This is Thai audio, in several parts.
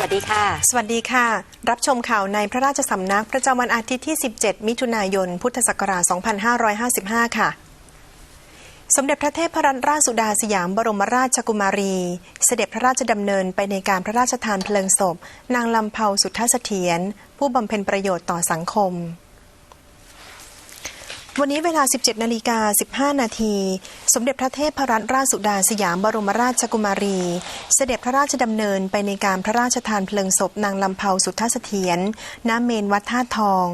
วัสดีค่ะ สวัสดีค่ะ รับชมข่าวในพระราชสำนักประจำวันอาทิตย์ที่ 17 มิถุนายน พุทธศักราช 2555 ค่ะ สมเด็จพระเทพรัตนราชสุดาสยามบรมราชกุมารี เสด็จพระราชดำเนินไปในการพระราชทานเพลิงศพ นางลำเภาสุทธเสถียรผู้บำเพ็ญประโยชน์ต่อสังคม วันนี้เวลา 17 นาฬิกา 15 นาที สมเด็จพระเทพรัตนราชสุดาสยามบรมราชกุมารี เสด็จพระราชดำเนินไปในการพระราชทานเพลิงศพนางลำเภาสุทธเสถียรณเมนวัดท่าตุทอง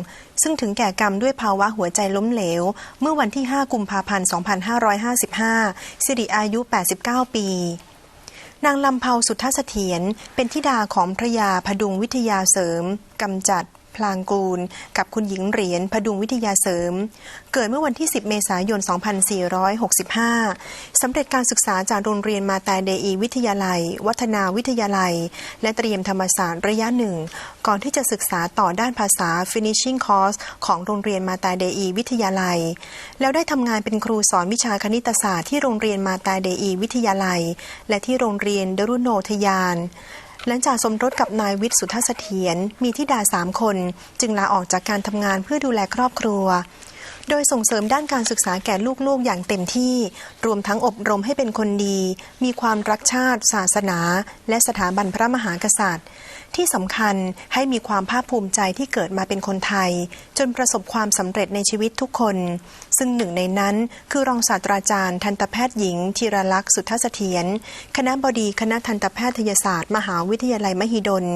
ซึ่งถึงแก่กรรมด้วยภาวะหัวใจล้มเหลว เมื่อวันที่ 5 กุมภาพันธ์ 2555 สิริอายุ 89 ปีนางลำเภาสุทธเสถียรเป็นธิดาของพระยาพดุงวิทยาเสริมกำจัด พลางกูล กับคุณหญิงเหรียญพดุงวิทยาเสริม เกิดเมื่อวันที่ 10 เมษายน 2465 สำเร็จการศึกษาจากโรงเรียนมาตาเดอีวิทยาลัย วัฒนาวิทยาลัย และเตรียมธรรมศาสตร์ระยะหนึ่ง ก่อนที่จะศึกษาต่อด้านภาษา finishing course ของโรงเรียนมาตาเดอีวิทยาลัย แล้วได้ทำงานเป็นครูสอนวิชาคณิตศาสตร์ที่โรงเรียนมาตาเดอีวิทยาลัย และที่โรงเรียนดรุโนทยาน หลังจากสมรสกับนายวิทย์สุทธเสถียรมีทิดาสามคน จึงลาออกจากการทำงานเพื่อดูแลครอบครัว โดยส่งเสริมด้านการศึกษาแก่ลูกๆอย่างเต็มที่ รวมทั้งอบรมให้เป็นคนดี มีความรักชาติ ศาสนา และสถาบันพระมหากษัตริย์ ที่สำคัญให้มีความภาคภูมิใจที่เกิดมาเป็นคนไทย จนประสบความสำเร็จในชีวิตทุกคน ซึ่งหนึ่งในนั้นคือรองศาสตราจารย์ทันตแพทย์หญิงธีรลักษณ์สุทธเสถียรคณะบดีคณะทันตแพทยศาสตร์ มหาวิทยาลัยมหิดล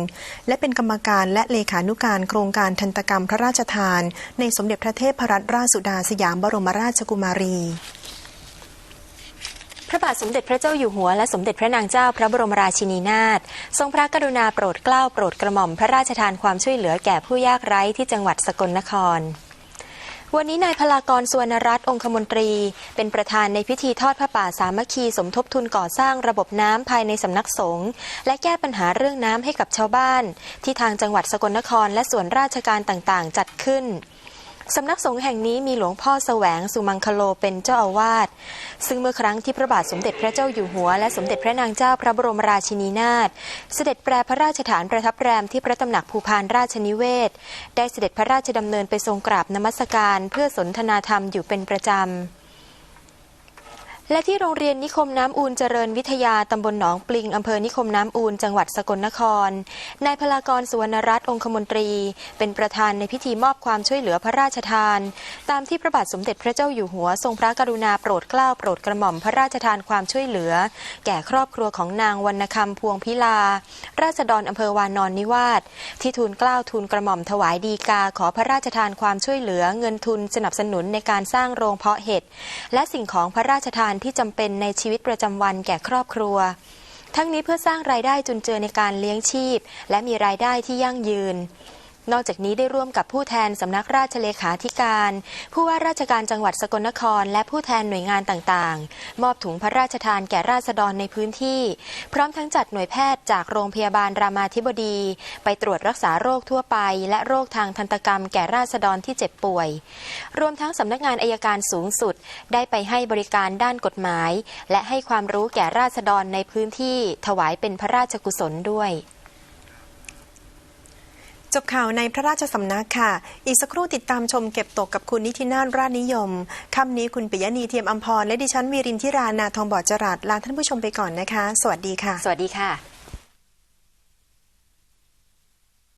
และเป็นกรรมการและเลขานุการโครงการทันตกรรมพระราชทาน ในสมเด็จพระเทพรัตนราชสุดาสยามบรมราชกุมารี พระบาทสมเด็จพระเจ้าอยู่หัวและสมเด็จพระนางเจ้าพระบรมราชินีนาถทรงพระกรุณาโปรดเกล้าโปรดกระหม่อมพระราชทานความช่วยเหลือแก่ผู้ยากไร้ที่จังหวัดสกลนครวันนี้นายพลากรสวรรณรัตน์องคมนตรี เป็นประธานในพิธีทอดพระป่าสามัคคีสมทบทุนก่อสร้างระบบน้ำภายในสำนักสงฆ์และแก้ปัญหาเรื่องน้ำให้กับชาวบ้าน ที่ทางจังหวัดสกลนครและส่วนราชการต่างๆ จัดขึ้น สำนักสงฆ์แห่งนี้มีหลวงพ่อแสวงสุมังคโลเป็นเจ้าอาวาส ซึ่งเมื่อครั้งที่พระบาทสมเด็จพระเจ้าอยู่หัว และสมเด็จพระนางเจ้าพระบรมราชินีนาถ เสด็จแปรพระราชฐานประทับแรมที่พระตำหนักภูพานราชนิเวศ ได้เสด็จพระราชดำเนินไปทรงกราบนมัสการ เพื่อสนทนาธรรมอยู่เป็นประจำ และที่โรงเรียนนิคมน้ำอูนเจริญวิทยาตำบลหนองปลิงอำเภอนิคมน้ำอูนจังหวัดสกลนคร นายพลากรสุวรรณรัตน์องคมนตรี เป็นประธานในพิธีมอบความช่วยเหลือพระราชทาน ตามที่พระบาทสมเด็จพระเจ้าอยู่หัว ทรงพระกรุณาโปรดเกล้าโปรดกระหม่อมพระราชทานความช่วยเหลือ แก่ครอบครัวของนางวรรณคำพวงพิลา ราษฎรอำเภอวานอนนิวาสที่ทูลเกล้าทูลกระหม่อมถวายดีกาขอพระราชทานความช่วยเหลือ เงินทุนสนับสนุนในการสร้างโรงเพาะเห็ดและสิ่งของพระราชทานที่จำเป็นในชีวิตประจำวันแก่ครอบครัว ทั้งนี้เพื่อสร้างรายได้จุนเจือในการเลี้ยงชีพ และมีรายได้ที่ยั่งยืน นอกจากนี้ได้ร่วมกับผู้แทนสำนักราชเลขาธิการ ผู้ว่าราชการจังหวัดสกลนคร และผู้แทนหน่วยงานต่างๆ มอบถุงพระราชทานแก่ราษฎรในพื้นที่ พร้อมทั้งจัดหน่วยแพทย์จากโรงพยาบาลรามาธิบดี ไปตรวจรักษาโรคทั่วไป และโรคทางทันตกรรมแก่ราษฎรที่เจ็บป่วย รวมทั้งสำนักงานอายการสูงสุด ได้ไปให้บริการด้านกฎหมาย และให้ความรู้แก่ราษฎรในพื้นที่ ถวายเป็นพระราชกุศลด้วย จบข่าวในพระราชสำนักค่ะ อีกสักครู่ติดตามชมเก็บตกกับคุณนิตินาถราชนิยม ค่ำนี้คุณปิยณีเทียมอัมพรและดิฉันวีรินทิรานาทองบอดจรัสลาท่านผู้ชมไปก่อนนะคะ สวัสดีค่ะ สวัสดีค่ะ